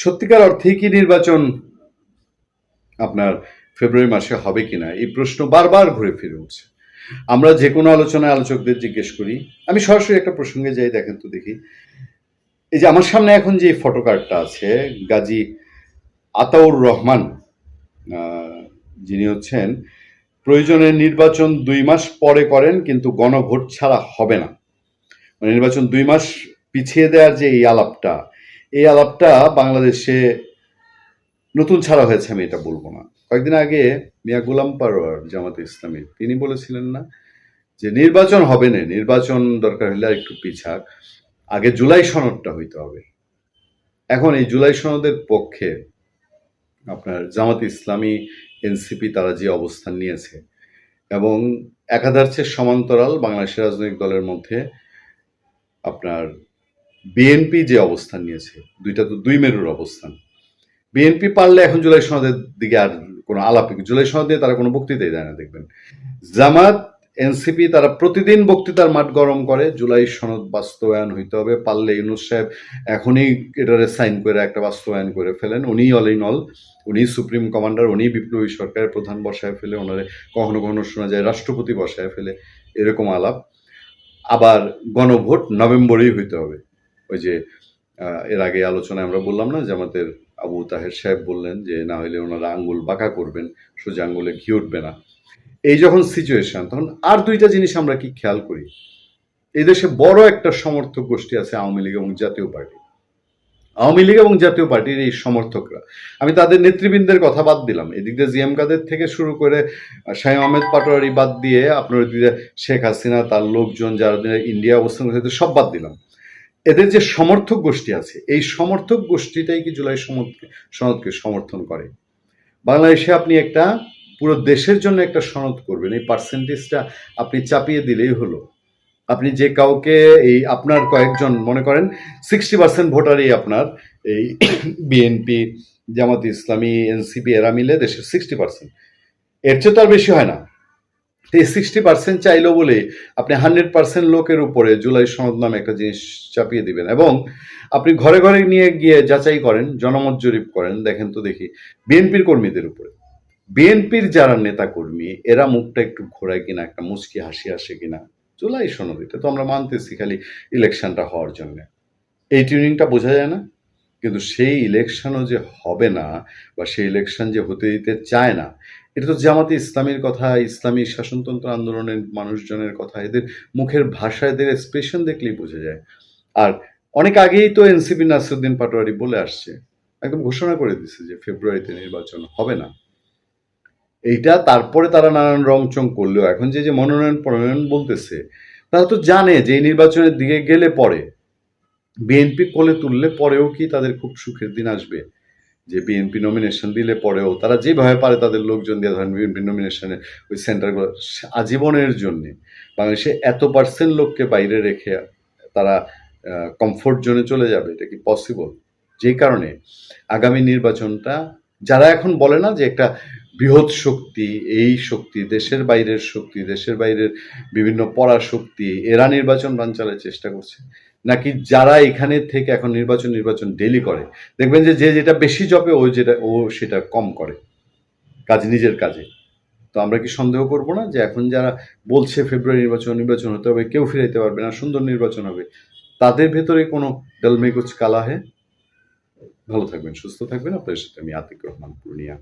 সত্যিকার অর্থেই কি নির্বাচন আপনার ফেব্রুয়ারি মাসে হবে কিনা? এই প্রশ্ন বারবার ঘুরে ফিরে উঠছে। আমরা যে কোনো আলোচনায় আলোচকদের জিজ্ঞেস করি। আমি সরাসরি একটা প্রসঙ্গে যাই, দেখেন তো দেখি। এই যে আমার সামনে এখন যে ফটো কার্ডটা আছে, গাজী আতাউর রহমান যিনি হচ্ছেন, প্রয়োজনে নির্বাচন দুই মাস পরে করেন, কিন্তু গণভোট ছাড়া হবে না। মানে নির্বাচন দুই মাস পিছিয়ে দেওয়ার যে এই আলাপটা এই আলাপটা বাংলাদেশে নতুন ছাড়া হয়েছে, আমি এটা বলব না। কয়েকদিন আগে মিয়া গোলাম পারোয়ার, জামাতে ইসলামী, তিনি বলেছিলেন না যে নির্বাচন হবে না, নির্বাচন দরকার হলে একটু পিছাক, আগে জুলাই সনদটা হইতে হবে। এখন এই জুলাই সনদের পক্ষে আপনার জামাত ইসলামী, এনসিপি তারা যে অবস্থান নিয়েছে এবং একাধার্চের সমান্তরাল বাংলাদেশের রাজনৈতিক দলের মধ্যে আপনার বিএনপি যে অবস্থান নিয়েছে, দুইটা তো দুই মেরুর অবস্থান। বিএনপি পারলে এখন জুলাই সনদের দিকে আর কোনো আলাপ জুলাই সনদ দিয়ে তারা কোনো বক্তৃতাই দেয় না, দেখবেন। জামাত এনসিপি তারা প্রতিদিন বক্তৃতার মাঠ গরম করে। জুলাই সনদ বাস্তবায়ন হইতে হবে। পারলে ইউনুস সাহেব এখনই এটারে সাইন করে একটা বাস্তবায়ন করে ফেলেন। উনি অল ইন অল উনি সুপ্রিম কমান্ডার উনি বিপ্লবী সরকারের প্রধান বসায় ফেলে, ওনারে কখনো কখনো শোনা যায় রাষ্ট্রপতি বসায় ফেলে, এরকম আলাপ। আবার গণভোট নভেম্বরেই হইতে হবে। ওই যে এর আগে আলোচনায় আমরা বললাম না যে আমাদের আবু তাহের সাহেব বললেন যে, না হলে ওনারা আঙ্গুল বাঁকা করবেন, সোজা আঙ্গুলে ঘি উঠবে না। এই যখন সিচুয়েশন তখন আর দুইটা জিনিস আমরা কি খেয়াল করি? এই দেশে বড় একটা সমর্থক গোষ্ঠী আছে আওয়ামী লীগ এবং জাতীয় পার্টি। আওয়ামী লীগ এবং জাতীয় পার্টির এই সমর্থকরা। আমি তাদের নেতৃবৃন্দের কথা বাদ দিলাম। এদিক দিয়ে জিএম কাদের থেকে শুরু করে শাহিম আহমেদ পাটোয়ারি বাদ দিয়ে আপনার শেখ হাসিনা, তার লোকজন যারা ইন্ডিয়া অবস্থান সব বাদ দিলাম। এদের যে সমর্থক গোষ্ঠী আছে, এই সমর্থক গোষ্ঠীটাই কি জুলাই সনদকে সমর্থন করে? বাংলাদেশে আপনি একটা, পুরো দেশের জন্য একটা সনদ করবেন, এই পার্সেন্টেজটা আপনি চাপিয়ে দিলেই হলো। আপনি যে কাউকে এই আপনার কয়েকজন, মনে করেন সিক্সটি পার্সেন্ট ভোটারই আপনার, এই বিএনপি জামাত ইসলামী এনসিপি এরা মিলে দেশের সিক্সটি পার্সেন্ট এর চেয়ে তো আর বেশি হয় না। এই সিক্সটি পার্সেন্ট চাইলো বলে আপনি হান্ড্রেড পার্সেন্ট লোকের উপরে জুলাই সনদ নামে একটা জিনিস চাপিয়ে দিবেন। এবং আপনি ঘরে ঘরে নিয়ে গিয়ে যাচাই করেন, জনমত জরিপ করেন, দেখেন তো দেখি বিএনপির কর্মীদের উপরে। বিএনপির যারা নেতা কর্মী এরা মুখটা একটু ঘোরায় কিনা, একটা মুচকি হাসি আসে কিনা, জুলাই সনদ এটা তো আমরা মানতেছি খালি ইলেকশনটা হওয়ার জন্য। এই টিউনিংটা বোঝা যায় না, কিন্তু সেই ইলেকশনও যে হবে না বা সেই ইলেকশন যে হতে দিতে চায় না এটা তো জামাতে ইসলামের কথা, ইসলামী শাসনতন্ত্র আন্দোলনের মানুষজনের কথা, এদের মুখের ভাষা এদের এক্সপ্রেশন দেখলেই বোঝা যায়। আর অনেক আগেই তো এনসিপি নাসিরুদ্দিন পাটোয়ারি বলে আসছে, একদম ঘোষণা করে দিছে যে ফেব্রুয়ারিতে নির্বাচন হবে না। এইটা তারপরে তারা নানান রংচং করলেও এখন যে যে মনোনয়ন প্রণয়ন বলতেছে, তারা তো জানে যে এই নির্বাচনের দিকে গেলে পরে, বিএনপি কোলে তুললে পরেও কি তাদের খুব সুখের দিন আসবে। যে বিএনপি নমিনেশন দিলে পরেও তারা যেভাবে পারে তাদের লোকজন দিয়ে ধরেন বিএনপি নমিনেশনে ওই সেন্টারগুলো আজীবনের জন্যে। বাংলাদেশে এত পার্সেন্ট লোককে বাইরে রেখে তারা কমফোর্ট জোনে চলে যাবে, এটা কি পসিবল যেই কারণে আগামী নির্বাচনটা যারা এখন বলে না যে একটা বৃহৎ শক্তি, এই শক্তি, দেশের বাইরের শক্তি, দেশের বাইরের বিভিন্ন পরাশক্তি, এরা নির্বাচন বানচালের চেষ্টা করছে। নাকি যারা এখানে থেকে এখন নির্বাচন নির্বাচন ডেলি করে, দেখবেন যে যে যেটা বেশি জপে ও যেটা, ও সেটা কম করে। কাজ, নিজের কাজে। তো আমরা কি সন্দেহ করব না যে, এখন যারা বলছে ফেব্রুয়ারি নির্বাচন নির্বাচন হতে হবে, কেউ ফিরাইতে পারবে না, সুন্দর নির্বাচন হবে। তাদের ভেতরে কোনো ডলমেকুচ কালা হে ভালো থাকবেন, সুস্থ থাকবেন। আপনাদের সাথে আমি আতিক রহমান, পূর্ণিয়া।